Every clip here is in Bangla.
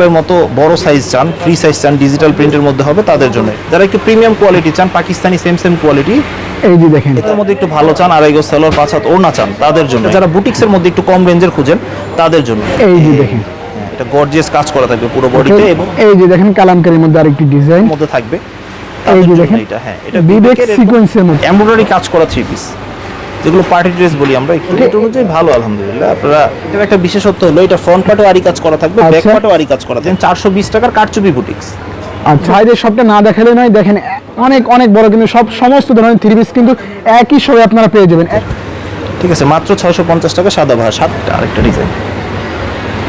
মতো বড় সাইজ চান ফ্রি সাইজ চান ডিজিটাল প্রিন্টের মধ্যে হবে তাদের জন্য। যারা একটু প্রিমিয়াম কোয়ালিটি চান পাকিস্তানি সেম সেম কোয়ালিটি এই যে দেখেন। এটার মধ্যে একটু ভালো চান আড়াই পাঁচ হাত ওড়না চান তাদের জন্য। যারা বুটিক্সের মধ্যে একটু কম রেঞ্জের খুঁজেন তাদের জন্য। এই যে দেখেন। হ্যাঁ, এটা গর্জিয়াস কাজ করা থাকবে পুরো বডিতে এবং এই যে দেখেন কালামকারীর মধ্যে আরেকটি ডিজাইন মধ্যে থাকবে। এই যে দেখেন এটা হ্যাঁ এটা বিবেক সিকোয়েন্সের মধ্যে। এমব্রয়ডারি কাজ করা থ্রি পিস যেগুলো পার্টি ড্রেস বলি আমরা একটু এটা অনুযায়ী ভালো আলহামদুলিল্লাহ। আপনারা এটার একটা বিশেষত্ব হলো এটা ফ্রন্ট পার্টও আরি কাজ করা থাকবে ব্যাক। পার্টও আরি কাজ করা থাকবে। চারশো বিশ টাকার কারচুপি বুটিক্স আচ্ছা ভাইদের সবটা না দেখালে নয় দেখেন অনেক অনেক বড় কিন্তু সব সমস্ত ধরনের থ্রি পিস কিন্তু একই সময় আপনারা পেয়ে যাবেন। ঠিক আছে মাত্র ছয়শো পঞ্চাশ টাকা সাদা ভাড়া সাতটা আরেকটা ডিজাইন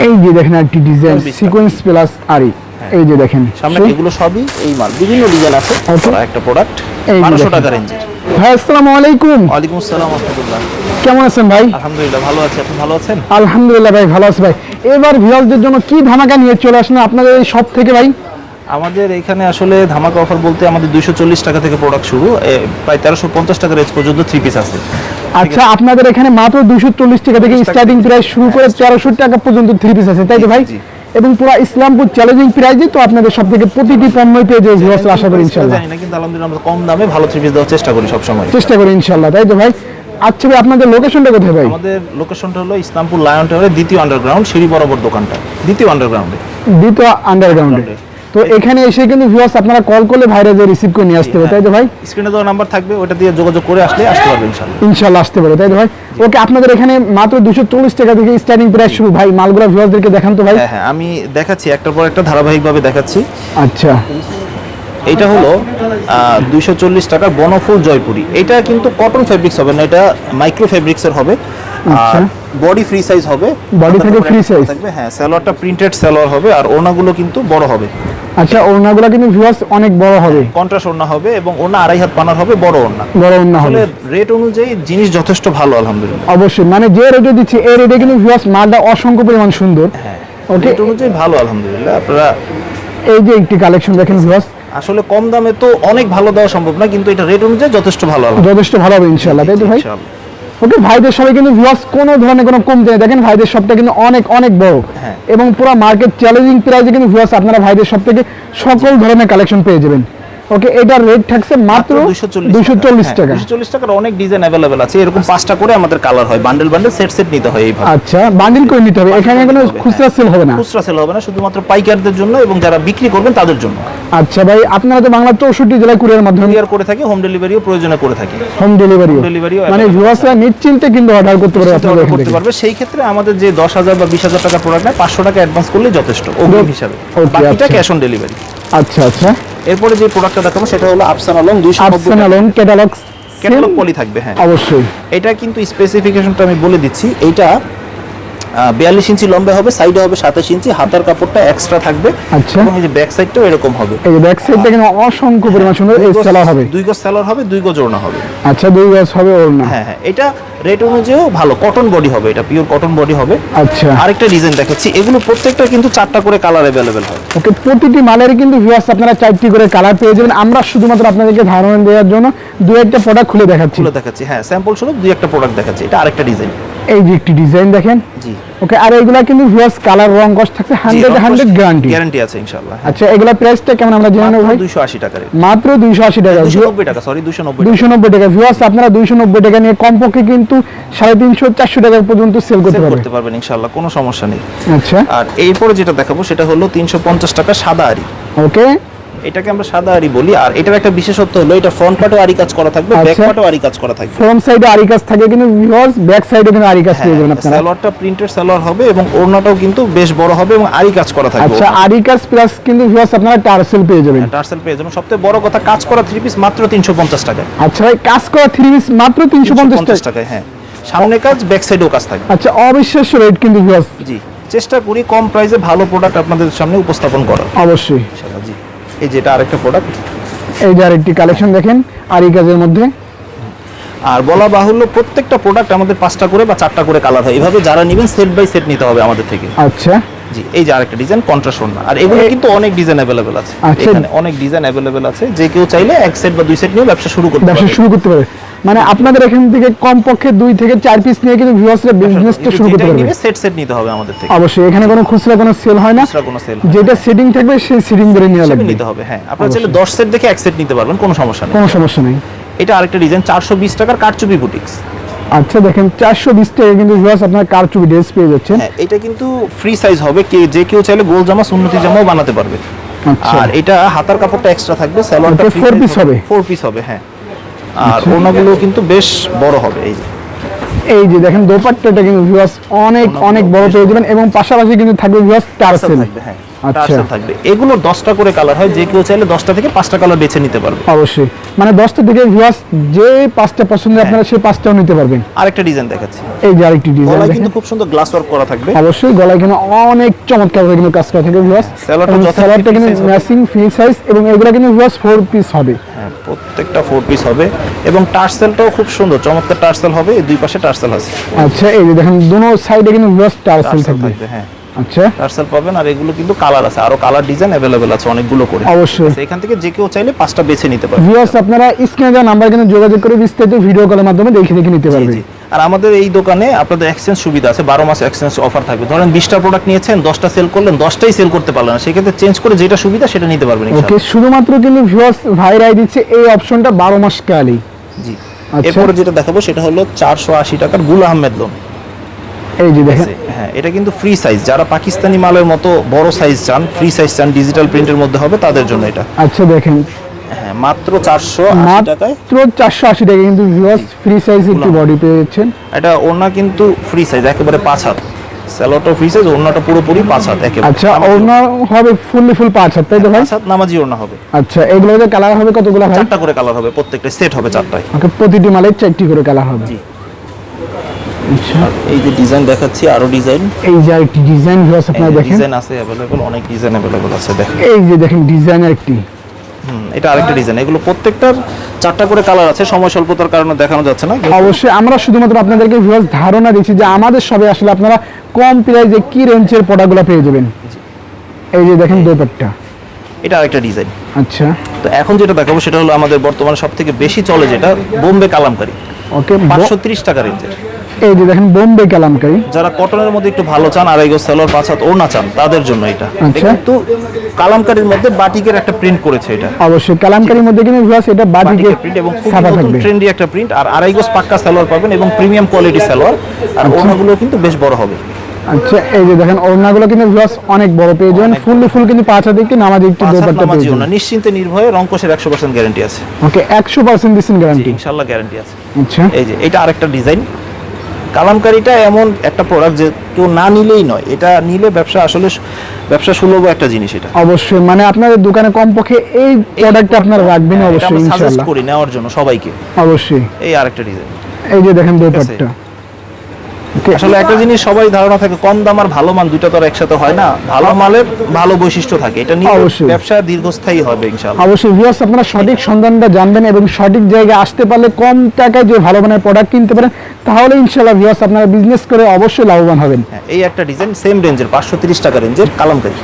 এই যে দেখেন একটি ডিজাইন। সিকোয়েন্স প্লাস আরি এই যে দেখেন সামনে এগুলো সবই এই মাল বিভিন্ন ডিজাইন আছে। আচ্ছা। একটা প্রোডাক্ট বারোশো। টাকা রেঞ্জের ভাই আসসালামু আলাইকুম। ওয়ালাইকুম আসসালাম রহমতুল্লাহ। কেমন আছেন ভাই? আলহামদুলিল্লাহ ভালো আছি। আপনি ভালো আছেন? আলহামদুলিল্লাহ ভাই ভালো আছে ভাই। এবার ভিউয়ারদের জন্য কি ধামাকা নিয়ে চলে আসেন আপনাদের এই থেকে ভাই? আমাদের এখানে আসলে ধামাকা অফার বলতে আমাদের দুইশো চল্লিশ টাকা থেকে প্রোডাক্ট শুরু। প্রায় তেরোশো পঞ্চাশ টাকা রেঞ্জ পর্যন্ত থ্রি পিস আছে। আচ্ছা আপনাদের এখানে মাত্র চল্লিশ টাকা থেকে স্টার্টিং প্রাইস শুরু করে তেরোশো টাকা পর্যন্ত থ্রি পিস আছে তাই তো ভাই। এবং পুরো ইসলামপুর চ্যালেঞ্জিং প্রাইজে তো আপনাদের সব থেকে প্রতিটি পণ্যই পেয়ে যাবে ভিউয়ার্স আশা করি ইনশাল্লাহ জানি না কিন্তু আলহামদুলিল্লাহ আমরা কম দামে ভালো থ্রি পিস দেওয়ার চেষ্টা করি সবসময়। চেষ্টা করি ইনশাল্লাহ তাই তো ভাই? আচ্ছা ভাই আপনাদের লোকেশনটা কোথায় ভাই? আমাদের লোকেশনটা হলো ইসলামপুর লায়ন টাওয়ারের দ্বিতীয় আন্ডারগ্রাউন্ড সিঁড়ি বরাবর দোকানটা। দ্বিতীয় আন্ডারগ্রাউন্ডে দ্বিতীয় আন্ডারগ্রাউন্ডে তো এখানে এসে কিন্তু ভিউয়ার্স আপনারা কল করলে ভাইরা যে রিসিভ করে নিয়ে আসতে হবে তাই তো ভাই? স্ক্রিনে দেওয়া নাম্বার থাকবে ওটা দিয়ে যোগাযোগ করে আসলে আসতে পারবে ইনশাল্লাহ ইনশাল্লাহ আসতে পারে তাই তো ভাই? ওকে আপনাদের এখানে মাত্র দুশো চল্লিশ টাকা থেকে স্টার্টিং প্রাইস শুরু। ভাই মালগুলা ভিউয়ার্সদেরকে দেখান তো ভাই। হ্যাঁ হ্যাঁ আমি দেখাচ্ছি একটার পর একটা ধারাবাহিকভাবে দেখাচ্ছি। আচ্ছা। এটা হলো দুইশো চল্লিশ টাকার বনফুল জয়পুরি। এটা কিন্তু কটন ফেব্রিক্স হবে না এটা মাইক্রো ফেব্রিক্সের হবে। আর বডি ফ্রি সাইজ হবে। Body থেকে একটা size। থাকবে। হ্যাঁ সালোয়ারটা প্রিন্টেড সালোয়ার হবে আর ওড়নাগুলো কিন্তু বড় হবে। আচ্ছা ওড়নাগুলা কিন্তু ভিউয়ার্স অনেক বড় হবে। কন্ট্রাস্ট ওড়না হবে এবং ওড়না আড়াই হাত পানার হবে বড় ওড়না। বড় ওড়না হবে। রেট অনুযায়ী জিনিস যথেষ্ট ভালো আলহামদুলিল্লাহ। অবশ্যই মানে যে রেটে দিচ্ছি এই রেটে কিন্তু ভিউয়ার্স মালটা অসংখ্য পরিমাণ সুন্দর। হ্যাঁ রেট অনুযায়ী ভালো আলহামদুলিল্লাহ। আপনারা এই যে একটি কালেকশন দেখেন ভিউয়ার্স আসলে কম দামে তো অনেক ভালো দেওয়া সম্ভব না কিন্তু এটা রেট অনুযায়ী যথেষ্ট ভালো যথেষ্ট ভালো হবে ইনশাল্লাহ তাই তো ভাই? ইনশাআল্লাহ। ওকে ভাইদের সবাই কিন্তু ভিউয়ার্স কোনো ধরনের কোনো কমতে নেই। দেখেন ভাইদের সবটা কিন্তু অনেক অনেক বড়। হ্যাঁ। এবং পুরো মার্কেট চ্যালেঞ্জিং প্রাইসে কিন্তু ভিউয়ার্স আপনারা ভাইদের সব থেকে সকল ধরনের কালেকশন পেয়ে যাবেন। ওকে এটার রেট থাকছে মাত্র দুশো চল্লিশ টাকা। দুশো চল্লিশ টাকার অনেক ডিজাইন অ্যাভেলেবেল আছে। এরকম পাঁচটা করে আমাদের কালার হয়। বান্ডেল বান্ডেল সেট সেট নিতে হয় এইভাবে। আচ্ছা বান্ডিল করে নিতে হবে। এখানে কোনো খুচরা সেল হবে না। খুচরা সেল হবে না শুধুমাত্র পাইকারদের জন্য এবং যারা বিক্রি করবেন তাদের জন্য। আচ্ছা ভাই আপনারা তো বাংলা চৌষট্টি জেলায় কুরিয়ার মাধ্যমে কুরিয়ার করে থাকি হোম ডেলিভারিও প্রয়োজনে করে থাকি। হোম ডেলিভারি ও মানে। ভিউয়ার্সরা নিশ্চিন্তে কিন্তু অর্ডার করতে পারে আপনাদের অর্ডার করতে পারবে। সেই ক্ষেত্রে আমাদের যে দশ হাজার বা বিশ হাজার টাকার প্রোডাক্ট নেয় পাঁচশো টাকা অ্যাডভান্স করলেই যথেষ্ট অগ্রিম হিসাবে। বাকিটা আচ্ছা। ক্যাশ অন ডেলিভারি আচ্ছা আচ্ছা। এরপরে যে প্রোডাক্টটা দেখাবো সেটা হলো আফসান আলম দুইশো Afsan long catalog catalog poly থাকবে হ্যাঁ। অবশ্যই। এটা কিন্তু স্পেসিফিকেশনটা আমি বলে দিচ্ছি। এইটা বিয়াল্লিশ ইঞ্চি লম্বা হবে সাইডে হবে সাতাশ ইঞ্চি হাতার কাপড়টা এক্সট্রা থাকবে। আচ্ছা। এবং এই যে ব্যাক সাইডটাও এরকম হবে। এই ব্যাক সাইডটা কিন্তু অসংখ্য পরিমাণ সুন্দর এই সেলার হবে। দুই গজ সেলার হবে দুই গজ ওড়না হবে। আচ্ছা দুই গজ হবে ওর না হ্যাঁ হ্যাঁ এটা রেট অনুযায়ীও ভালো। কটন বডি হবে এটা পিওর কটন বডি হবে। আচ্ছা। আরেকটা ডিজাইন দেখাচ্ছি এগুলো প্রত্যেকটা কিন্তু চারটা করে কালার অ্যাভেলেবেল হয়। ওকে প্রতিটি মালের কিন্তু ভিউয়ার্স আপনারা চারটি করে কালার পেয়ে যাবেন। আমরা শুধুমাত্র আপনাদেরকে ধারণা দেওয়ার জন্য দু একটা প্রোডাক্ট খুলে দেখাচ্ছি। খুলে দেখাচ্ছি হ্যাঁ স্যাম্পল স্বরূপ দুই একটা প্রোডাক্ট দেখাচ্ছি। এটা আরেকটা ডিজাইন এই যে একটি ডিজাইন দেখেন? জি। ওকে আর এগুলা কিন্তু ভিউয়ার্স কালার রং কস থাকছে হান্ড্রেড হান্ড্রেড গ্যারান্টি গ্যারান্টি আছে ইনশাআল্লাহ আচ্ছা এগুলা প্রাইসটা কেমন আমরা জেনে ভাই? দুইশো আশি টাকার মাত্র দুইশো আশি টাকা। দুশো নব্বই টাকা সরি দুশো নব্বই দুইশো নব্বই টাকা। ভিউয়ার্স আপনারা দুইশো নব্বই টাকা নিয়ে কমপক্ষে কিন্তু সাড়ে তিনশো চারশো টাকা পর্যন্ত সেল করতে পারবেন। করতে পারবেন ইনশাআল্লাহ কোনো সমস্যা নেই। আচ্ছা। আর এরপরে যেটা দেখাবো সেটা হলো তিনশো পঞ্চাশ টাকা সাদা আরি ওকে এটাকে আমরা সাদা আরি বলি আর এটার একটা বিশেষত্ব হলো এটা ফ্রন্ট পার্টও আরি কাজ করা থাকবে ব্যাক। পার্টও আরি কাজ করা থাকবে। ফ্রন্ট সাইডে আরি কাজ থাকে কিন্তু ভিউয়ার্স ব্যাক সাইডে কিন্তু আরি কাজ পেয়ে যাবেন আপনারা। সালোয়ারটা প্রিন্টেড সালোয়ার হবে এবং ওড়নাটাও কিন্তু বেশ বড় হবে এবং আরি কাজ করা থাকবে আচ্ছা আরি কাজ প্লাস কিন্তু ভিউয়ার্স আপনারা টার্সেল পেয়ে যাবেন। টার্সেল পেয়ে যাবেন। সবথেকে বড় কথা কাজ করা থ্রি পিস মাত্র তিনশো পঞ্চাশ টাকায়। আচ্ছা ভাই কাজ করা থ্রি পিস মাত্র তিনশো পঞ্চাশ পঞ্চাশ টাকা হ্যাঁ। সামনে কাজ ব্যাক সাইডেও কাজ থাকবে। আচ্ছা অবিশ্বাস্য রেট কিন্তু ভিউয়ার্স জি চেষ্টা করি কম প্রাইসে ভালো প্রোডাক্ট আপনাদের সামনে উপস্থাপন করার। অবশ্যই। ইনশাআল্লাহ, জি। এই যে এটা আরেকটা প্রোডাক্ট এই যে আরেকটি কালেকশন দেখেন আরি কাজের মধ্যে। আর বলা বাহুল্য প্রত্যেকটা প্রোডাক্ট আমাদের পাঁচটা করে বা চারটা করে কালার হয়। এভাবে যারা নেবেন সেট বাই সেট নিতে হবে আমাদের থেকে। আচ্ছা। জি এই যে আরেকটা ডিজাইন কন্ট্রাস্ট না আর এগুলো কিন্তু অনেক ডিজাইন অ্যাভেলেবেল আছে। আচ্ছা। এখানে অনেক ডিজাইন অ্যাভেলেবেল আছে। যে কেউ চাইলে এক সেট বা দুই সেট নিয়ে ব্যবসা শুরু করতে ব্যবসা শুরু করতে পারে মানে আপনাদের এখান থেকে কমপক্ষে দুই থেকে চার পিস নিয়ে কিন্তু ভিউয়ার্সরা বিজনেসটা শুরু করতে পারবে। সেট সেট নিতে হবে আমাদের থেকে। অবশ্যই এখানে কোনো খুচরা কোনো সেল হয় না। খুচরা কোনো না। যেটা সেটিং থাকবে সেই সেটিং ধরে হিসেবে লাগবে। নিতে হবে হ্যাঁ। আপনারা চাইলে দশ সেট দেখে এক সেট নিতে পারবেন কোনো সমস্যা নেই। কোনো সমস্যা নেই। এটা আরেকটা ডিজাইন চারশো বিশ টাকার কারচুপি বুটিক্স আচ্ছা দেখেন চারশো বিশ টাকা কিন্তু ভিউয়ার্স আপনার কারচুপি ড্রেস পেয়ে যাচ্ছেন। হ্যাঁ এটা কিন্তু ফ্রি সাইজ হবে। কে যে কেউ চাইলে গোল জামা সুন্নতি জামাও বানাতে পারবে। আচ্ছা। আর এটা হাতার কাপড়টা এক্সট্রা থাকবে স্যালোয়ারটা ওটা পিস হবে? ফোর পিস হবে হ্যাঁ। আর আচ্ছা। ওনাগুলো কিন্তু বেশ বড় হবে এই যে এই যে দেখেন দোপাট্টাটা কিন্তু ভিউয়ার্স অনেক অনেক বড় পেয়ে যাবেন এবং পাশাপাশি কিন্তু থাকবে ভিউয়ার্স টার্সেল হ্যাঁ। টার্সেল থাকবে। এগুলোর দশটা করে কালার হয় যে কেউ চাইলে দশটা থেকে পাঁচটা কালার বেছে নিতে পারবে। অবশ্যই। মানে দশটা থেকে ভিউয়ার্স যে পাঁচটা পছন্দ হ্যাঁ। আপনারা সেই পাঁচটাও নিতে পারবেন। আরেকটা ডিজাইন দেখাচ্ছি। এই যে আরেকটি ডিজাইন গলায় কিন্তু খুব সুন্দর গ্লাস ওয়ার্ক করা থাকবে। অবশ্যই গলায় কিন্তু অনেক চমৎকার করে কিন্তু কাজ করা থাকে ভিউয়ার্স সালোয়ারটা কিন্তু। ম্যাচিং ফ্রি সাইজ এবং এগুলো কিন্তু ভিউয়ার্স ফোর পিস হবে। হ্যাঁ প্রত্যেকটা ফোর পিস হবে। এবং টার্সেলটাও খুব সুন্দর চমৎকার টার্সেল হবে দুই পাশে টার্সেল আছে। আচ্ছা এই যে দেখেন দুনো সাইডে কিন্তু ভিউয়ার্স টার্সেল থাকবে। থাকবে হ্যাঁ। আচ্ছা। টার্সেল পাবেন আর এগুলো কিন্তু কালার আছে। আরও কালার ডিজাইন আছে অনেকগুলো করে। অবশ্যই। এখান থেকে যে কেউ চাইলে পাঁচটা বেছে নিতে পারবে। ভিউয়ার্স আপনারা স্ক্রিনে দেওয়া নাম্বার কিন্তু যোগাযোগ করে বিস্তারিত ভিডিও কলের মাধ্যমে দেখে দেখে নিতে। আর আমাদের এই দোকানে আপনাদের এক্সচেঞ্জ সুবিধা আছে। বারো মাস এক্সচেঞ্জ অফার থাকবে। ধরেন বিশটা প্রোডাক্ট নিয়েছেন দশটা সেল করলেন দশটাই সেল করতে পারলেন না। সেক্ষেত্রে চেঞ্জ করে যেটা সুবিধা সেটা নিতে পারবেন ওকে শুধুমাত্র কিন্তু ভিউয়ার্স ভাইরাই দিচ্ছে এই অপশনটা বারো মাস কালই। জি। আচ্ছা। এরপরে যেটা দেখাবো সেটা হলো চারশো আশি টাকার গুল আহমেদ লোন এই যে দেখেন। হ্যাঁ এটা কিন্তু ফ্রি সাইজ যারা পাকিস্তানি মালের মতো বড় সাইজ চান ফ্রি সাইজ চান ডিজিটাল প্রিন্টের মধ্যে হবে তাদের জন্য এটা। আচ্ছা দেখেন। হ্যাঁ মাত্র টাকায়। মাত্র টাকা কিন্তু ভিউয়ার্স ফ্রি সাইজ একটি বডি পেয়ে যাচ্ছেন এটা ওড়না কিন্তু ফ্রি সাইজ একেবারে পাঁচ হাত। স্যালোটা ফ্রি সাইজ পুরোপুরি পাঁচ হাত একেবারে। আচ্ছা হবে ফুললি ফুল পাঁচ হাত তাই তো ভাই? পাঁচ হাত নামাজি ওড়না হবে। আচ্ছা এগুলোতে কালার হবে কতগুলো ভাই? চারটা করে কালার হবে প্রত্যেকটা সেট হবে চারটায়। ওকে প্রতিটি মালের চারটি করে কালার হবে। জি। আচ্ছা। এই যে ডিজাইন দেখাচ্ছি আরও ডিজাইন এই যে আরেকটি ডিজাইন ভিউয়ার্স আপনারা দেখেন। ডিজাইন আছে অ্যাভেলেবল অনেক ডিজাইন অ্যাভেলেবল আছে দেখেন। এই যে দেখেন ডিজাইন আরেকটি। এটা আরেকটা ডিজাইন এগুলো প্রত্যেকটার চারটা করে কালার আছে সময় স্বল্পতার কারণে দেখানো যাচ্ছে না। অবশ্যই আমরা শুধুমাত্র আপনাদেরকে ভিউয়ার্স ধারণা দিচ্ছি যে আমাদের সবে আসলে আপনারা কম প্রাইসে কি রেঞ্জের প্রোডাক্টগুলো পেয়ে যাবেন। এই যে দেখেন দোপাট্টা। এটা আরেকটা ডিজাইন আচ্ছা। তো এখন যেটা দেখাবো সেটা হলো আমাদের বর্তমানে সব থেকে বেশি চলে যেটা বোম্বে কালামকারি। ওকে পাঁচশো তিরিশ টাকা রেঞ্জের এই যে দেখেন বোম্বে কালামকারি। যারা কটনের মধ্যে একটু ভালো চান হাত ওড়না চান তাদের জন্য এটা। আচ্ছা। কিন্তু কালামকারির মধ্যে বাটিকের একটা প্রিন্ট করেছে এটা। অবশ্যই কালামকারির মধ্যে কিন্তু ভিউয়ার্স এটা বাটিকের প্রিন্ট এবং খুব ট্রেন্ডি একটা প্রিন্ট আর আড়াই গজ পাক্কা সালোয়ার পাবেন এবং প্রিমিয়াম কোয়ালিটি সালোয়ার। আর ওড়নাগুলো কিন্তু বেশ বড় হবে। আচ্ছা এই যে দেখেন ওড়নাগুলো কিন্তু ভিউয়ার্স অনেক বড় পেয়ে যাবেন। ফুললি ফুল কিন্তু পাঁচ হাতে একটি নামাজ একটি দোপাট্টা পেয়ে যাবেন। নিশ্চিন্তে নির্ভয়ে রংকোশের একশো পার্সেন্ট গ্যারান্টি আছে। ওকে একশো পার্সেন্ট গ্যারান্টি গ্যারান্টি আছে। আচ্ছা। এই যে এটা আরেকটা ডিজাইন কালামকারিটা এমন একটা প্রোডাক্ট যে কেউ না নিলেই নয়। এটা নিলে ব্যবসা আসলে ব্যবসা সুলভ একটা জিনিস এটা। অবশ্যই মানে আপনাদের দোকানে কমপক্ষে এই প্রোডাক্টটা আপনারা রাখবেন অবশ্যই আমরা সাজেস্ট ইনশাআল্লাহ। করি নেওয়ার জন্য সবাইকে। অবশ্যই। এই আরেকটা ডিজাইন এই যে দেখেন দোপাট্টা। আসলে একটা জিনিস সবাই ধারণা থাকে কম দাম আর ভালো মাল দুইটা তো আর একসাথে হয় না। ভালো মালের ভালো বৈশিষ্ট্য থাকে এটা নিয়ে। ব্যবসা দীর্ঘস্থায়ী হবে ইনশাআল্লাহ। অবশ্যই। ভিউয়ার্স আপনারা সঠিক সন্ধানটা জানবেন এবং সঠিক জায়গায় আসতে পারলে কম টাকায় যে ভালো মানের প্রোডাক্ট কিনতে পারেন তাহলে ইনশাআল্লাহ ভিউয়ার্স আপনারা বিজনেস করে অবশ্যই লাভবান হবেন। হ্যাঁ, এই একটা ডিজাইন সেম রেঞ্জের পাঁচশো তিরিশ টাকা রেঞ্জের কালামকারি।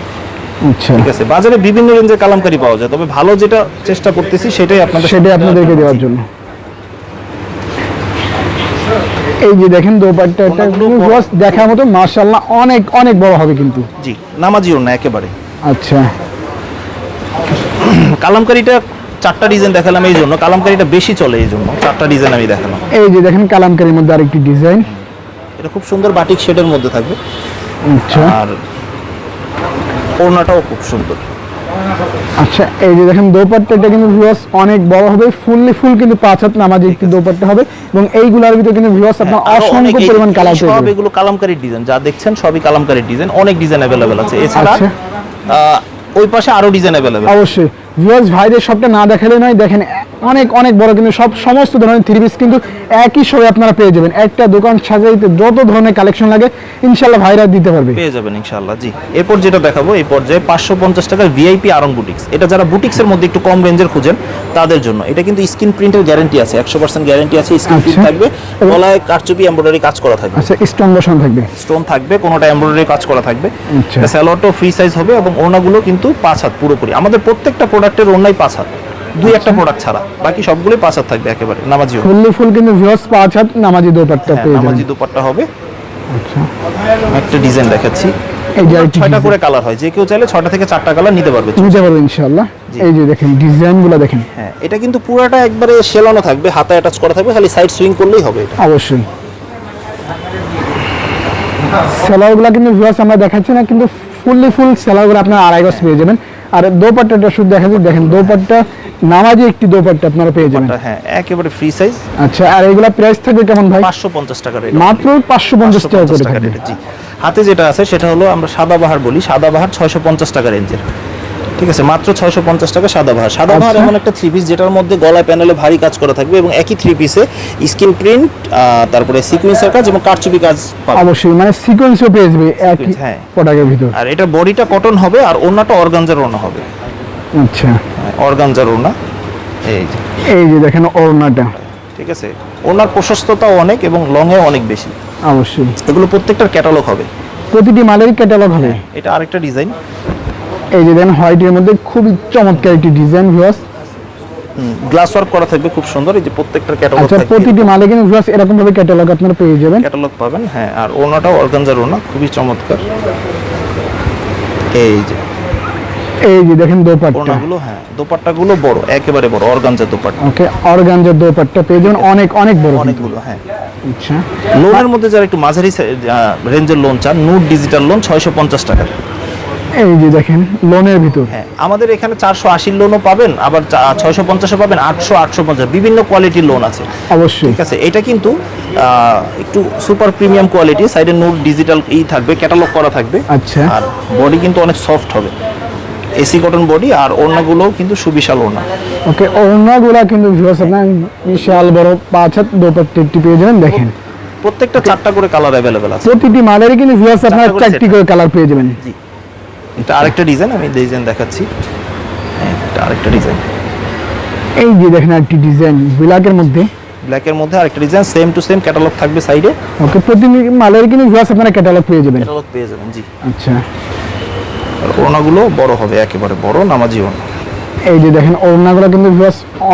আচ্ছা। ঠিক আছে। বাজারে বিভিন্ন রেঞ্জের কালামকারি পাওয়া যায় তবে ভালো যেটা চেষ্টা করতেছি সেটাই আপনাদের সেটাই আপনাদেরকে দেওয়ার জন্য। এই যে দেখেন দোপাট্টা ওনাগুলো দেখার মতো মাশাআল্লাহ অনেক অনেক বড় হবে কিন্তু। জি নামাজিও না একেবারে। আচ্ছা। কালামকারিটা চারটা ডিজাইন দেখালাম এই জন্য। কালামকারিটা বেশি চলে এই জন্য। চারটা ডিজাইন আমি দেখালাম। এই যে দেখেন কালামকারির মধ্যে আরেকটি ডিজাইন এটা খুব সুন্দর বাটিক শেডের মধ্যে থাকবে। আচ্ছা। আর ওড়নাটাও খুব সুন্দর। আচ্ছা এই যে দেখেন কিন্তু ভিউয়ার্স অনেক বড় হবে। ফুললি ফুল কিন্তু পাঁচ হাত নামাজ একটি দোপাট্টা হবে এবং এইগুলোর ভিতরে কিন্তু ভিউয়ার্স আপনার আরও অসংখ্য পরিমাণ কালার পেয়ে সব এগুলো কালামকারী ডিজাইন যা দেখছেন সবই কালামকারী ডিজাইন অনেক ডিজাইন अवेलेबल আছে। এছাড়া আচ্ছা। ওই পাশে আরও ডিজাইন अवेलेबल অবশ্যই। ভিউয়ার্স ভাইদের সবটা না দেখালে নয় দেখেন অনেক অনেক বড় কিন্তু সব সমস্ত ধরনের থ্রি পিস কিন্তু একই সময় আপনারা পেয়ে যাবেন। একটা দোকান সাজাইতে যত ধরনের কালেকশন লাগে ইনশাল্লাহ ভাইরা দিতে পারবে। পেয়ে যাবেন ইনশাআল্লাহ জি। এরপর যেটা দেখাবো এই পর্যায়ে পাঁচশো পঞ্চাশ টাকার ভিআইপি আরং বুটিক্স এটা যারা বুটিক্সের মধ্যে একটু কম রেঞ্জের খুঁজেন তাদের জন্য। এটা কিন্তু স্ক্রিন প্রিন্টের গ্যারান্টি আছে একশো পার্সেন্ট গ্যারান্টি আছে স্ক্রিন প্রিন্ট আচ্ছা। থাকবে গলায় কারচুপি এমব্রয়ডারি কাজ করা থাকবে। আচ্ছা স্টোন বসানো থাকবে। স্টোন থাকবে কোনোটা এমব্রয়ডারি কাজ করা থাকবে। স্যালোয়ারটাও ফ্রি সাইজ হবে এবং ওড়নাগুলো কিন্তু পাঁচ হাত পুরোপুরি। আমাদের প্রত্যেকটা প্রোডাক্টের ওড়নাই পাঁচ হাত। দুই একটা প্রোডাক্ট ছাড়া। বাকি সবগুলোই পাঁচ হাত থাকবে একেবারে নামাজিও। ফুললি ফুল কিন্তু ভিউস পাঁচ হাত নামাজি দোপাট্টা হ্যাঁ পেয়ে যাবেন। নামাজি দুপাট্টা হবে। আচ্ছা। একটা ডিজাইন দেখাচ্ছি। এই যে ছয়টা করে কালার হয় যে কেউ চাইলে ছয়টা থেকে চারটা কালার নিতে পারবে। নিতে পারবেন ইনশাআল্লাহ। এই যে দেখেন ডিজাইনগুলো দেখেন। হ্যাঁ এটা কিন্তু পুরাটা একবারে সেলানো থাকবে হাতে অ্যাটাচ করা থাকবে খালি সাইড সুইং করলেই হবে এটা। অবশ্যই। সেলারগুলো কিন্তু ভিউয়ার্স আমরা দেখাচ্ছি না কিন্তু ফুললি ফুল সেলারগুলো আপনার আড়াই গজ পেয়ে যাবেন। আর দোপাট্টাটা শুধু দেখা যাচ্ছে দেখেন দোপাট্টা নামাজি একটি দোপাট্টা আপনারা পেয়ে যাবেন। হ্যাঁ একেবারে ফ্রি সাইজ আচ্ছা আর এগুলা প্রাইস থাকবে কেমন ভাই? পাঁচশো পঞ্চাশ টাকা রেট মাত্র পাঁচশো পঞ্চাশ টাকা করে থাকবে। জি। হাতে যেটা আছে সেটা হলো আমরা সাদাবাহার বলি। সাদাবাহার ছয়শো পঞ্চাশ টাকা রেঞ্জের ঠিক আছে মাত্র ছয়শো পঞ্চাশ টাকা সাদাবাহার সাদাবাহার আচ্ছা। এমন একটা থ্রি পিস যেটার মধ্যে গলায় প্যানেলে ভারী কাজ করা থাকবে এবং একই থ্রি পিসে স্ক্রিন প্রিন্ট তারপরে সিকুয়েন্সের কাজ এবং কারচুপি কাজ পাবে। অবশ্যই মানে সিকোয়েন্সও পেয়ে যাবে একই হ্যাঁ। প্রোডাক্টের ভিতর। আর এটা বডিটা কটন হবে আর ওনাটা অর্গানজার ওনা হবে। আচ্ছা। অর্গানজার ওনা এই যে, এই যে দেখেন ওড়নাটা। ঠিক আছে? ওনার প্রশস্ততাও অনেক এবং লংয়ে অনেক বেশি। অবশ্যই। এগুলো প্রত্যেকটার ক্যাটালগ হবে। প্রতিটি মালেরই ক্যাটালগ হবে। এটা আরেকটা ডিজাইন এই যে দেখেন হোয়াইটের মধ্যে খুবই চমৎকার একটি ডিজাইন ভিউয়ার্স গ্লাস ওয়ার্ক করা থাকবে খুব সুন্দর। এই যে প্রত্যেকটার ক্যাটালগ আচ্ছা থাকবে। প্রতিটি মালে কিন্তু ভিউয়ার্স এরকম ভাবে ক্যাটালগ আপনারা পেয়ে যাবেন। ক্যাটালগ পাবেন হ্যাঁ আর ওনাটাও অর্গানজার ওনা খুবই চমৎকার। এই যে। এই যে দেখেন দোপাট্টা। ওনাগুলো হ্যাঁ দোপাট্টাগুলো বড় একেবারে বড় অর্গানজার দোপাট্টা। ওকে অর্গানজার দোপাট্টা পেয়ে যাবেন অনেক অনেক বড়। অনেকগুলো হ্যাঁ। আচ্ছা। লোনের মধ্যে যারা একটু মাঝারি রেঞ্জের লোন চান নুট ডিজিটাল লোন ছয়শো পঞ্চাশ টাকা। এই যে দেখেন লোনের ভিতর। হ্যাঁ আমাদের এখানে চারশো আশির লোনও পাবেন আবার ছয়শো পঞ্চাশও পাবেন আটশো আটশো পঞ্চাশ বিভিন্ন কোয়ালিটির লোন আছে। অবশ্যই। ঠিক আছে এটা কিন্তু একটু সুপার প্রিমিয়াম কোয়ালিটি সাইডে নোট ডিজিটাল ই থাকবে ক্যাটালগ করা থাকবে। আচ্ছা। আর বডি কিন্তু অনেক সফট হবে। এসি কটন বডি আর ওড়নাগুলোও কিন্তু সুবিশাল ওড়না। ওকে ওড়নাগুলা কিন্তু ভিউয়ার্স আপনার বিশাল বড় পাঁচ হাত দোপাট্টা একটি পেয়ে যাবেন দেখেন। প্রত্যেকটা চারটা করে কালার অ্যাভেলেবেল আছে। প্রতিটি মালেরই কিন্তু ভিউয়ার্স আপনারা চারটি করে কালার পেয়ে যাবেন। জি। এটা আরেকটা ডিজাইন আমি ডিজাইন দেখাচ্ছি। হ্যাঁ, এটা আরেকটা ডিজাইন এই যে দেখেন একটি ডিজাইন ব্ল্যাকের মধ্যে। ব্ল্যাকের মধ্যে আরেকটা design same to same catalogue থাকবে সাইডে ওকে প্রতিটি মালের কিন্তু ভিউয়ার্স আপনারা ক্যাটালগ পেয়ে যাবেন। ক্যাটালগ পেয়ে যাবেন জি। আচ্ছা। আর ওড়নাগুলো বড় হবে একেবারে বড় নামাজি ওড়না। এই যে দেখেন ওড়নাগুলো কিন্তু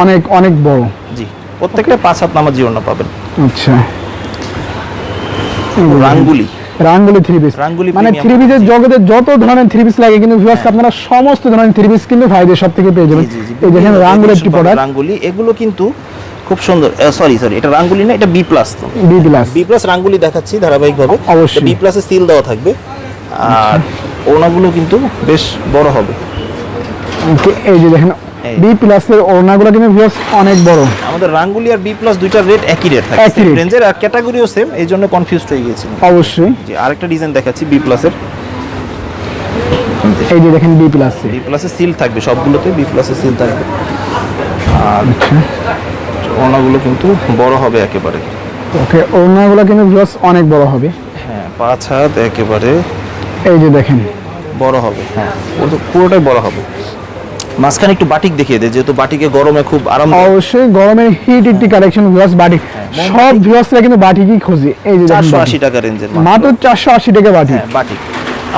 অনেক অনেক বড়। জি প্রত্যেকটা পাঁচ হাত নামাজি ওড়না পাবেন। আচ্ছা। রাঙ্গুলি। রাঙ্গুলি থ্রি পিস রাঙ্গুলি মানে থ্রি পিসের জগতে যত ধরনের থ্রি পিস লাগে কিন্তু ভিউয়ার্স আপনারা সমস্ত ধরনের থ্রি পিস কিন্তু ভাইদের সব থেকে পেয়ে যাবেন। এই দেখেন রাঙ্গুলি একটি প্রোডাক্ট রাঙ্গুলি এগুলো কিন্তু খুব সুন্দর সরি সরি এটা রাঙ্গুলি না এটা বি প্লাস তো। B plus B plus Rangoli দেখাচ্ছি ধারাবাহিকভাবে। অবশ্যই। বি প্লাসে সিল দেওয়া থাকবে। আর ওনাগুলো কিন্তু বেশ বড় হবে। এই যে দেখেন। বি প্লাসের ওড়নাগুলো কিন্তু ভিউয়ার্স অনেক বড়। আমাদের রাঙ্গুলি আর বি প্লাস দুইটার রেট একই রেট থাকে একই। রেঞ্জের আর ক্যাটাগরিও সেম এই জন্য কনফিউজড হয়ে গিয়েছিল অবশ্যই। যে আরেকটা ডিজাইন দেখাচ্ছি বি প্লাসের এই যে দেখেন বি প্লাস বি প্লাসে সিল থাকবে সবগুলোতে বি প্লাসে সিল থাকবে। আর আচ্ছা। ওনাগুলো কিন্তু বড় হবে একেবারে। ওকে ওড়নাগুলো কিন্তু ভিউয়ার্স অনেক বড় হবে। হ্যাঁ পাঁচ হাত একেবারে। এই যে দেখেন। বড় হবে হ্যাঁ। ওটা তো পুরোটাই বড় হবে। মাঝখানে একটু বাটিক দেখিয়ে দে যেহেতু বাটিকে গরমে খুব আরাম অবশ্যই গরমে হিট একটি কালেকশন ভিউয়ার্স বাটিক। সব ভিউয়ার্সরা কিন্তু বাটিকই খোঁজে। এই যে দেখেন চারশো বাটিক। আশি টাকা রেঞ্জের মাত্র চারশো আশি টাকা বাটি হ্যাঁ বাটিক।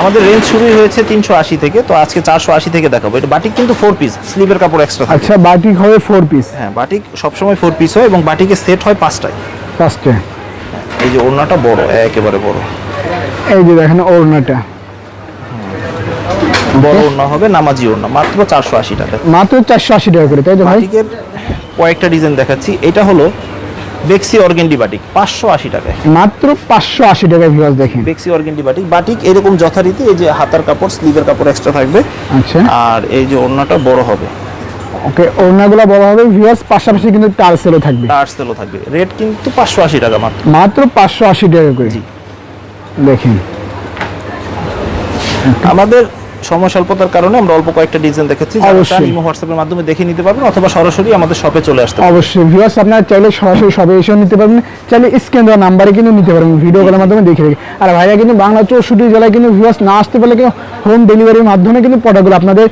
আমাদের রেঞ্জ শুরুই হয়েছে তিনশো আশি থেকে তো আজকে চারশো আশি থেকে দেখাবো। এটা বাটিক কিন্তু ফোর পিস স্লিভের কাপড় এক্সট্রা আচ্ছা বাটিক হবে ফোর পিস হ্যাঁ বাটিক সবসময় ফোর পিস হয় এবং বাটিকে সেট হয় পাঁচটায়। ফার্স্টে এই যে ওড়নাটা বড় একেবারে বড়। এই যে দেখেন ওড়নাটা। বড় ওড়না হবে নামাজি ওড়না মাত্র চারশো আশি টাকা। মাত্র চারশো আশি টাকা করে তাই তো ভাই? কয়েকটা ডিজাইন দেখাচ্ছি। এটা হলো বেক্সি অর্গেন্ডি বাটিক পাঁচশো আশি টাকায়। মাত্র পাঁচশো আশি টাকা ভিউয়ার্স দেখেন। বেক্সি অর্গেন্ডি বাটিক বাটিক এরকম যথারীতি এই যে হাতার কাপড় স্লিভের কাপড় এক্সট্রা থাকবে। আচ্ছা। আর এই যে ওড়নাটা বড় হবে। ওকে ওড়নাগুলো বড় হবে ভিউয়ার্স পাশাপাশি কিন্তু টার্সেলও থাকবে। টার্সেলও থাকবে। রেট কিন্তু পাঁচশো আশি টাকা মাত্র। মাত্র পাঁচশো আশি টাকা করে। দেখেন। আমাদের সময় স্বল্পতার কারণে আমরা অল্প কয়েকটা ডিজাইন দেখাচ্ছি অবশ্যই। হোয়াটসঅ্যাপের মাধ্যমে দেখে নিতে পারবেন অথবা সরাসরি আমাদের শপে চলে আসতে অবশ্যই। ভিউয়ার্স আপনারা চাইলে সরাসরি সবে এসেও নিতে পারবেন। চাইলে স্ক্যান দেওয়া নাম্বারে কিন্তু নিতে পারবেন ভিডিও কলের মাধ্যমে দেখে রেখে আর ভাইয়া কিন্তু বাংলা চৌষট্টি জেলায় কিন্তু ভিউয়ার্স না আসতে পারলে কিন্তু হোম ডেলিভারির মাধ্যমে কিন্তু প্রোডাক্টগুলো আপনাদের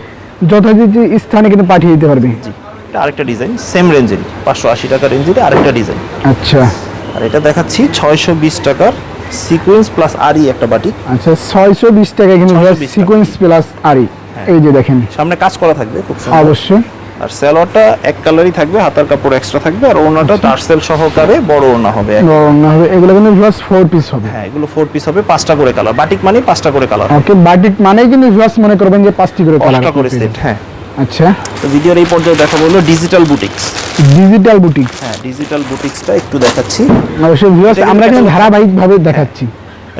যথাযথ স্থানে কিন্তু পাঠিয়ে দিতে পারবে। আরেকটা ডিজাইন সেম রেঞ্জের পাঁচশো আশি টাকা রেঞ্জের আরেকটা ডিজাইন আচ্ছা। আর এটা দেখাচ্ছি ছয়শো বিশ টাকার সিকোয়েন্স প্লাস আরই একটা বাটি। আচ্ছা ছয়শো বিশ টাকা কিন্তু সিকোয়েন্স প্লাস আরি এই যে দেখেন। সামনে কাজ করা থাকবে খুব অবশ্যই। আর স্যালোয়ারটা এক কালারই থাকবে হাতার কাপড় এক্সট্রা থাকবে আর ওনাটা টার্সেল সহকারে বড় ওনা হবে। না হবে। এগুলো কিন্তু ভিউয়ার্স ফোর পিস হবে। হ্যাঁ এগুলো ফোর পিস হবে পাঁচটা করে কালার বাটিক মানে পাঁচটা করে কালার ওকে বাটিক মানেই কিন্তু ভিউয়ার্স মনে করবেন যে পাঁচটি করে কালার পাঁচটা করে সেট হ্যাঁ। আচ্ছা। তো ভিডিওর এই পর্যায়ে দেখা বলল ডিজিটাল বুটিক্স ডিজিটাল বুটিক হ্যাঁ ডিজিটাল বুটিক্সটা একটু দেখাচ্ছি। অবশ্যই ভিউয়ার্স আমরা কিন্তু ধারাবাহিকভাবে দেখাচ্ছি।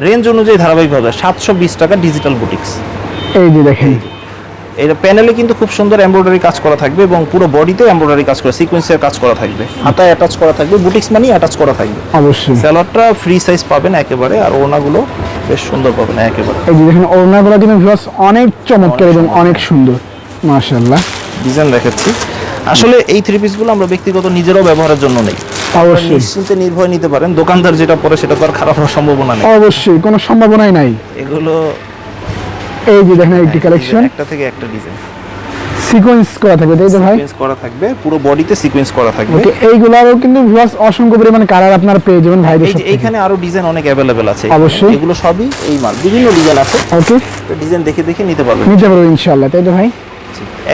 রেঞ্জ অনুযায়ী ধারাবাহিকভাবে সাতশো বিশ টাকা ডিজিটাল বুটিক্স এই যে দেখেন। এটা প্যানেলে কিন্তু খুব সুন্দর এমব্রয়ডারি কাজ করা থাকবে এবং পুরো বডিতে এমব্রয়ডারি কাজ করা সিকোয়েন্সের কাজ করা থাকবে। হাতায় অ্যাটাচ করা থাকবে বুটিক্স মানেই অ্যাটাচ করা থাকবে। অবশ্যই। স্যালোয়ারটা ফ্রি সাইজ পাবেন একেবারে আর ওনাগুলো বেশ সুন্দর পাবেন একেবারে। এই যে দেখেন ওড়নাগুলো কিন্তু ভিউয়ার্স অনেক চমৎকার এবং অনেক সুন্দর। মাশাআল্লাহ। ডিজাইন দেখাচ্ছি। আসলে এই থ্রি পিসগুলো আমরা ব্যক্তিগত নিজেরাও ব্যবহারের জন্য নেই। অবশ্যই। নিশ্চিন্তে নির্ভয় নিতে পারেন। দোকানদার যেটা পরে সেটা তো আর খারাপ হওয়ার সম্ভাবনা নেই। অবশ্যই কোনো সম্ভাবনাই নাই। এগুলো এই যে দেখেন একটি কালেকশন একটা থেকে একটা ডিজাইন সিকোয়েন্স করা থাকবে তাই তো ভাই? সিকোয়েন্স করা থাকবে পুরো বডিতে সিকোয়েন্স করা থাকবে। ওকে এইগুলারও কিন্তু ভিউয়ার্স অসংখ্য পরিমাণে কালার আপনারা পেয়ে যাবেন ভাইদের এই যে এইখানে আরও ডিজাইন অনেক অ্যাভেলেবেল আছে। অবশ্যই। এগুলো সবই এই মাল। বিভিন্ন ডিজাইন আছে। ওকে ডিজাইন দেখে দেখে নিতে পারবেন। নিতে পারব ইনশাআল্লাহ তাই তো ভাই?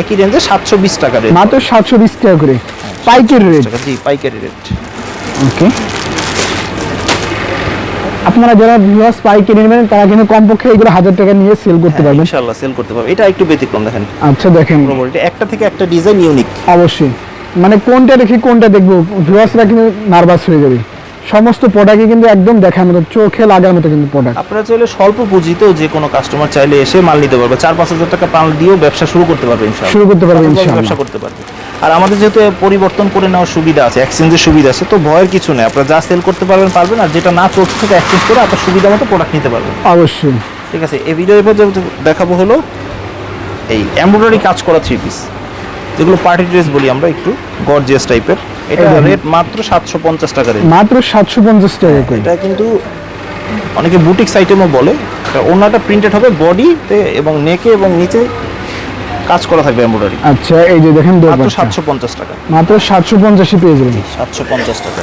একই রেঞ্জে সাতশো বিশ টাকা রেট মাত্র সাতশো বিশ টাকা করে। পাইকারি রেট জি পাইকারি রেট ওকে আপনারা যারা ভিউয়ার্স পাইকারি নেবেন তারা কিন্তু কমপক্ষে এগুলো হাজার টাকা নিয়ে সেল করতে পারবেন। ইনশাআল্লাহ সেল করতে পারবে। এটা একটু ব্যতিক্রম দেখেন। আচ্ছা দেখেন। একটা থেকে একটা ডিজাইন ইউনিক অবশ্যই। মানে কোনটা দেখি কোনটা দেখব? ভিউয়ার্সরা কিন্তু নার্ভাস হয়ে যাবে। সমস্ত প্রোডাক্টই কিন্তু একদম দেখার মতো চোখে লাগার মতো কিন্তু প্রোডাক্ট আপনারা চাইলে স্বল্প পুঁজিতেও যে কোনো কাস্টমার চাইলে এসে মাল নিতে পারবে। চার পাঁচ হাজার টাকা পাল দিয়েও ব্যবসা শুরু করতে পারবে ইনশাআল্লাহ। শুরু করতে পারবে ইনশাআল্লাহ। ব্যবসা করতে পারবে। আর আমাদের যেহেতু পরিবর্তন করে নেওয়ার সুবিধা আছে এক্সচেঞ্জের সুবিধা আছে তো ভয়ের কিছু নেই। আপনারা যা সেল করতে পারবেন পারবেন আর যেটা না চলছে সেটা এক্সচেঞ্জ করে আপনার সুবিধা মতো প্রোডাক্ট নিতে পারবেন। অবশ্যই। ঠিক আছে এই ভিডিও এবার যে দেখাবো হলো এই এমব্রয়ডারি কাজ করা থ্রি পিস যেগুলো পার্টি ড্রেস বলি আমরা একটু গর্জিয়াস টাইপের এটা রেট মাত্র সাতশো পঞ্চাশ টাকা রেট মাত্র সাতশো পঞ্চাশ টাকা করে। এটা কিন্তু অনেকে বুটিক্স আইটেমও বলে। এটা ওনাটা প্রিন্টেড হবে বডিতে এবং নেকে এবং নিচে কাজ করা থাকবে এমব্রয়ডারি আচ্ছা এই যে দেখেন মাত্র সাতশো পঞ্চাশ টাকা। মাত্র সাতশো পঞ্চাশে পেয়ে যাবেন। সাতশো পঞ্চাশ টাকা।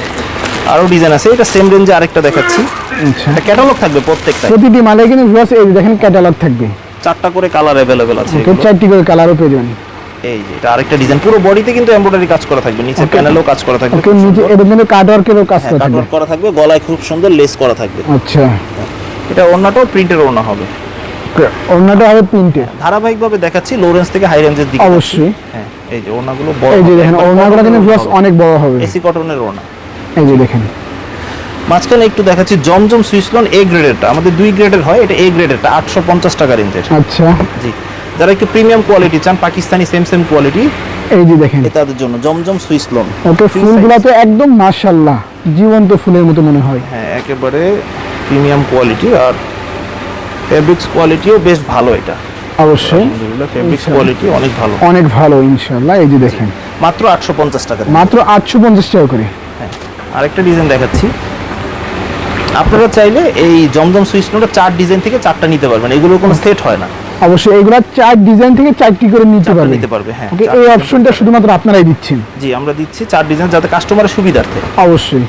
আরও ডিজাইন আছে এটা সেম রেঞ্জে আরেকটা দেখাচ্ছি। আচ্ছা। এটা ক্যাটালগ থাকবে প্রত্যেকটা প্রতিটি মালে কিন্তু ভিউয়ার্স এই দেখেন ক্যাটালগ থাকবে। চারটা করে কালার অ্যাভেলেবেল আছে চারটি করে কালারও পেয়ে যাবেন। এই যে এটা আরেকটা ডিজাইন পুরো বডিতে কিন্তু এমব্রয়ডারি কাজ করা থাকবে নিচে প্যানেলও কাজ করা থাকবে। ওকে নিচে এবং কিন্তু কাটওয়ার্কেরও কাজ হ্যাঁ করা থাকবে। করা থাকবে গলায় খুব সুন্দর লেস করা থাকবে। আচ্ছা। এটা ওড়নাটাও প্রিন্টের ওড়না হবে। হবে প্রিন্টে ধারাবাহিকভাবে দেখাচ্ছি লো রেঞ্জ থেকে হাই রেঞ্জের দিকে অবশ্যই। হ্যাঁ এই যে ওড়নাগুলো বড় এই যে দেখেন ওড়নাগুলো কিন্তু ভিউয়ার্স অনেক বড় হবে। এসি কটনের ওড়না। এই যে দেখেন। মাঝখানে একটু দেখাচ্ছি জমজম সুইসলন এ গ্রেডেরটা আমাদের দুই গ্রেডের হয় এটা এ গ্রেডেরটা আটশো পঞ্চাশ টাকা রেঞ্জের আচ্ছা। জি। যারা একটু প্রিমিয়াম কোয়ালিটি চান পাকিস্তানি সেম সেম কোয়ালিটি এই যে দেখেন। তাদের জন্য জমজম সুইসলন ওকে ফুলগুলো তো একদম মাশাআল্লাহ জীবন্ত ফুলের মতো মনে হয়। হ্যাঁ একেবারে প্রিমিয়াম কোয়ালিটি আর ফেব্রিক্স কোয়ালিটিও বেশ ভালো এটা। অবশ্যই। আলহামদুলিল্লাহ ফেব্রিক্স কোয়ালিটি অনেক ভালো। অনেক ভালো ইনশাআল্লাহ এই যে দেখেন। মাত্র আটশো পঞ্চাশ টাকা মাত্র আটশো পঞ্চাশ টাকা করে। হ্যাঁ আরেকটা ডিজাইন দেখাচ্ছি। আপনারা চাইলে এই জমজম সুইসলনটা চার ডিজাইন থেকে চারটা নিতে পারবেন এগুলোর কোনো সেট হয় না। অবশ্যই এগুলা চার ডিজাইন থেকে চারটি করে নিতে পারবে। নিতে পারবে হ্যাঁ ওকে এই অপশনটা শুধুমাত্র আপনারাই দিচ্ছেন। জি আমরা দিচ্ছি চার ডিজাইন যাতে কাস্টমারের সুবিধার্থে। অবশ্যই।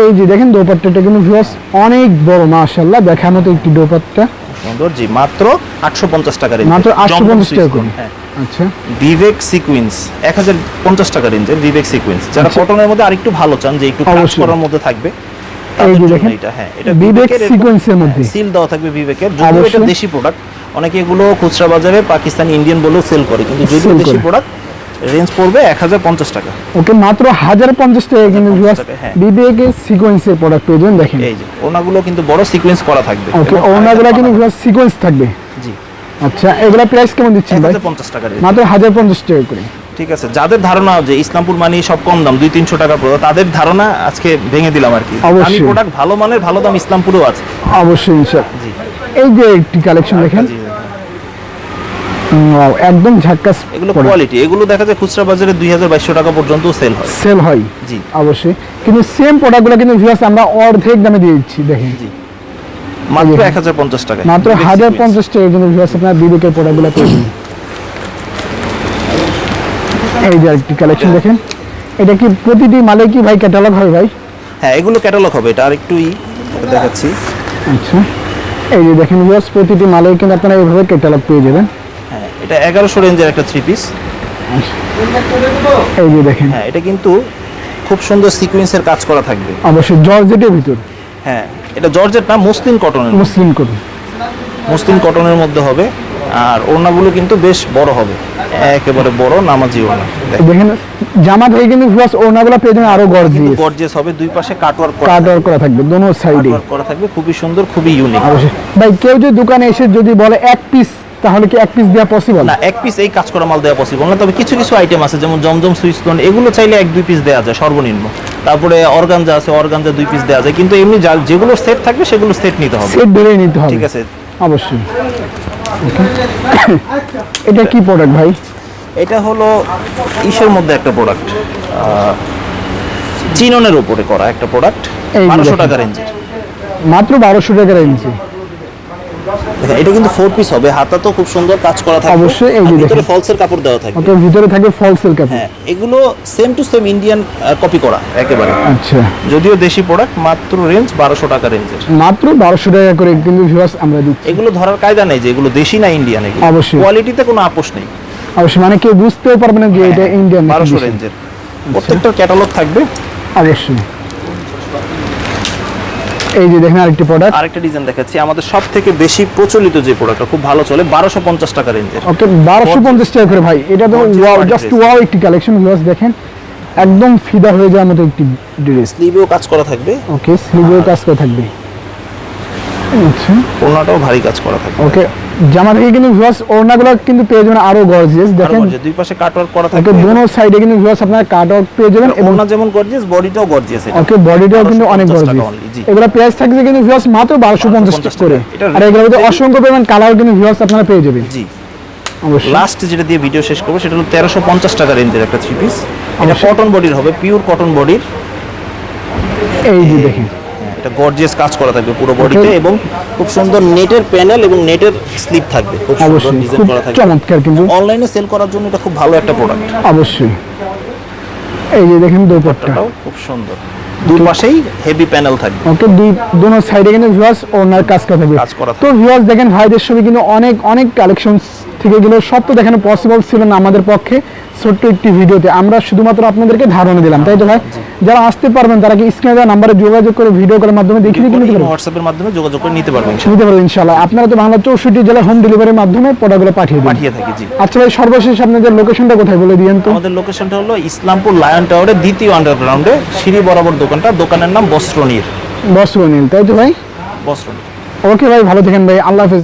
এই যে দেখেন দোপাট্টাটা কিন্তু ভিউয়ার্স অনেক বড় মাশাআল্লাহ দেখার মতো একটি দোপাট্টা। সুন্দর জি মাত্র আটশো পঞ্চাশ টাকা রেঞ্জ মাত্র 850 টাকা হ্যাঁ। আচ্ছা। বিবেক সিকুয়েন্স এক হাজার পঞ্চাশ টাকা রেঞ্জের বিবেক সিকুয়েন্স যারা আচ্ছা। কটনের মধ্যে আরেকটু ভালো চান যে একটু কাজ করার মধ্যে থাকবে এই যে দেখেন, এটা হ্যাঁ এটা বিবেক সিকোয়েন্সের মধ্যে। হ্যাঁ, সিল দেওয়া থাকবে বিবেকের। যদিও এটা দেশি প্রোডাক্ট অনেকে এগুলো খুচরা বাজারে পাকিস্তানি ইন্ডিয়ান বলেও সেল করে কিন্তু যদিও দেশি প্রোডাক্ট রেঞ্জ পড়বে এক হাজার পঞ্চাশ টাকা। ওকে মাত্র হাজার পঞ্চাশ টাকা কিন্তু ভিউয়ার্স হ্যাঁ। সিকোয়েন্সের প্রোডাক্ট পেয়ে যাবেন দেখেন। এই যে ওনাগুলো কিন্তু বড় সিকোয়েন্স করা থাকবে। ওকে ওনাগুলো কিন্তু ভিউয়ার্স সিকোয়েন্স থাকবে। জি। আচ্ছা এগুলা প্রাইস কেমন দিচ্ছেন ভাই? হাজার পঞ্চাশ টাকা মাত্র হাজার পঞ্চাশ টাকা করে। ঠিক আছে যাদের ধারণা যে ইসলামপুর মানে সব কম দাম দুই তিনশো টাকা পড়ে তাদের ধারণা আজকে ভেঙে দিলাম আর কি। আমি প্রোডাক্ট ভালো মানের ভালো দাম ইসলামপুরও আছে। অবশ্যই জি। এই যে একটি কালেকশন দেখেন। একদম ঝাক্কাস এগুলো কোয়ালিটি এগুলো দেখা যায় খুচরা বাজারে দুই হাজার বাইশশো টাকা পর্যন্ত সেল হয়। সেল হয়। জি। অবশ্যই। কিন্তু সেম প্রোডাক্টগুলো কিন্তু ভিউয়ার্স আমরা অর্ধেক দামে দিয়ে দিচ্ছি দেখেন। জি। মাত্র এক হাজার পঞ্চাশ টাকা মাত্র হাজার পঞ্চাশ টাকা কিন্তু ভিউয়ার্স আপনার বিবেকের প্রোডাক্টগুলো পেয়ে এই যে একটি কালেকশন দেখেন। এটা কি প্রতিটি মালে কি ভাই ক্যাটালগ হয় ভাই? হ্যাঁ এগুলো ক্যাটালগ হবে এটা আর একটু ই এটা দেখাচ্ছি। আচ্ছা। এই যে দেখেন ভিউয়ার্স প্রতিটি মালে কিন্তু আপনারা এইভাবে ক্যাটালগ পেয়ে যাবেন। হ্যাঁ এটা এগারোশো রেঞ্জের একটা থ্রি পিস এই যে দেখেন। হ্যাঁ এটা কিন্তু খুব সুন্দর সিকোয়েন্সের কাজ করা থাকবে। অবশ্যই জর্জেটের ভিতর। হ্যাঁ এটা জর্জেট না মসলিন কটনের মুসলিম করুন মসলিন কটনের মধ্যে হবে। আর ওড়নাগুলো কিন্তু বেশ বড় হবে। একেবারে বড় নামাজি ওড়না। দেখেন জামা থেকে কিন্তু ভিউয়ার্স ওড়নাগুলো পেয়ে যাবেন আরও গর্জিয়াস গর্জিয়াস হবে দুই পাশে কাটওয়ার্ক করা কাট করা থাকবে দোনো সাইডে কাটওয়ার্ক করা থাকবে খুবই সুন্দর খুবই ইউনিক ভাই কেউ যদি দোকানে এসে যদি বলে এক পিস তাহলে কি এক পিস দেওয়া পসিবল না এক পিস এই কাজ করা মাল দেওয়া পসিবল না তবে কিছু কিছু আইটেম আছে যেমন জমজম সুইচ সুইচলোন এগুলো চাইলে এক দুই পিস দেওয়া যায় সর্বনিম্ন। তারপরে অর্গানজা আছে অর্গানজা দুই পিস দেওয়া যায় কিন্তু এমনি যেগুলো সেট থাকবে সেগুলো সেট নিতে হবে। সেট ধরে নিতে হবে। ঠিক আছে? অবশ্যই। এটা কি প্রোডাক্ট ভাই? এটা হলো ইসের মধ্যে একটা প্রোডাক্ট চিননের উপরে করা একটা প্রোডাক্ট বারোশো। টাকা রেঞ্জের মাত্র বারোশো টাকা ইঞ্চি দেখেন এটা কিন্তু ফোর পিস হবে হাতা তো খুব সুন্দর কাজ করা থাকবে। অবশ্যই, এই যে ভিতরে। ফলসের কাপড় দেওয়া থাকবে। ওকে ভিতরে থাকে ফল সিল্ক হ্যাঁ এগুলো same to same Indian copy করা একেবারে। আচ্ছা। যদিও দেশি প্রোডাক্ট মাত্র রেঞ্জ বারোশো টাকা রেঞ্জের মাত্র বারোশো টাকা করে কিন্তু ভিউয়ার্স আমরা দিচ্ছি। এগুলো ধরার কায়দা নেই যে এগুলো দেশি না ইন্ডিয়ান এগুলো। অবশ্যই। কোয়ালিটিতে কোনো আপোষ নেই। অবশ্যই মানে কেউ বুঝতেও পারবে না যে এটা ইন্ডিয়ান বারোশো রেঞ্জের প্রত্যেকটার ক্যাটালগ থাকবে। অবশ্যই। এই যে দেখেন আরেকটি প্রোডাক্ট আরেকটা ডিজাইন দেখাচ্ছি। আমাদের সব থেকে বেশি প্রচলিত যে প্রোডাক্টটা খুব ভালো চলে বারোশো পঞ্চাশ টাকা রেঞ্জের ওকে বারোশো পঞ্চাশ টাকা করে ভাই। এটা তো ওয়াও জাস্ট। ওয়াও একটি কালেকশন ভিউয়ার্স দেখেন। একদম ফিদা হয়ে যাওয়ার মতো একটি ড্রেস স্লিভেও কাজ করা থাকবে। ওকে স্লিভেও কাজ করা থাকবে। ওড়নাটাও ভারী কাজ করা থাকবে ওকে জামা থেকে কিন্তু ভিউয়ার্স ওড়নাগুলো কিন্তু পেয়ে যাবেন আরও গর্জিয়াস দেখেন। দুই পাশে কাটওয়ার্ক করা থাকবে দোনো সাইডে কিন্তু ভিউয়ার্স আপনারা কাট আউট পেয়ে যাবেন এবং ওড়না যেমন গর্জিয়াস বডিটাও গর্জিয়াস এটা। ওকে বডিটাও কিন্তু অনেক 1250 টাকা গর্জিয়াস। এগুলো প্রাইস থাকছে কিন্তু ভিউয়ার্স মাত্র বারোশো পঞ্চাশ 1250 করে। টাকা। এটা আর এগুলোর মধ্যে অসংখ্য পরিমাণ কালার কিন্তু ভিউয়ার্স আপনারা পেয়ে যাবেন। জি। লাস্ট যেটা দিয়ে ভিডিও শেষ করব সেটা হলো তেরোশো পঞ্চাশ টাকা রেঞ্জের একটা থ্রি পিস এটা কটন বডির হবে পিওর কটন বডির এই যে দেখেন। এটা গর্জিয়াস কাজ করা থাকবে পুরো বডিতে এবং খুব সুন্দর নেটের প্যানেল এবং নেটের স্লিপ থাকবে। খুব সুন্দর ডিজাইন করা থাকবে। চমৎকার কিন্তু। অনলাইনে সেল করার জন্য এটা খুব ভালো একটা প্রোডাক্ট অবশ্যই। এই যে দেখেন দোপাট্টা। খুব সুন্দর। দুই পাশেই হেভি প্যানেল থাকবে। ওকে দুই দোনো সাইডে কিন্তু ভিউয়ার্স ওনার কাজ করা থাকবে। কাজ করা তো ভিউয়ার্স দেখেন ভাইদের ছবি কিন্তু অনেক অনেক কালেকশন থেকে গেলে সব তো দেখানো পসিবল ছিল না আমাদের পক্ষে ছোট্ট একটি ভিডিওতে। আমরা শুধুমাত্র আপনাদেরকে ধারণা দিলাম তাই তো ভাই? যারা আসতে পারবেন তারা কি স্ক্রিনে দেওয়া নাম্বারে যোগাযোগ করে ভিডিও কলের মাধ্যমে কিনে নিতে পারবেন? হোয়াটসঅ্যাপের মাধ্যমে যোগাযোগ করে নিতে পারবেন নিতে পারবেন ইনশাআল্লাহ। আপনারা তো বাংলা চৌষট্টি জেলার হোম ডেলিভারির মাধ্যমে প্রোডাক্টগুলো পাঠিয়ে দেন। পাঠিয়ে থাকি জি। আচ্ছা ভাই সর্বশেষ আপনাদের লোকেশনটা কোথায় বলে দিয়েন তো? আমাদের লোকেশনটা হলো ইসলামপুর লায়ন টাওয়ারের দ্বিতীয় আন্ডারগ্রাউন্ডে সিঁড়ি বরাবর দোকানটা দোকানের নাম বস্ত্রনীর বস্ত্র নীল তাই তো ভাই? বস্ত্রনীর ওকে ভাই ভালো থাকেন ভাই আল্লাহ হাফেজ।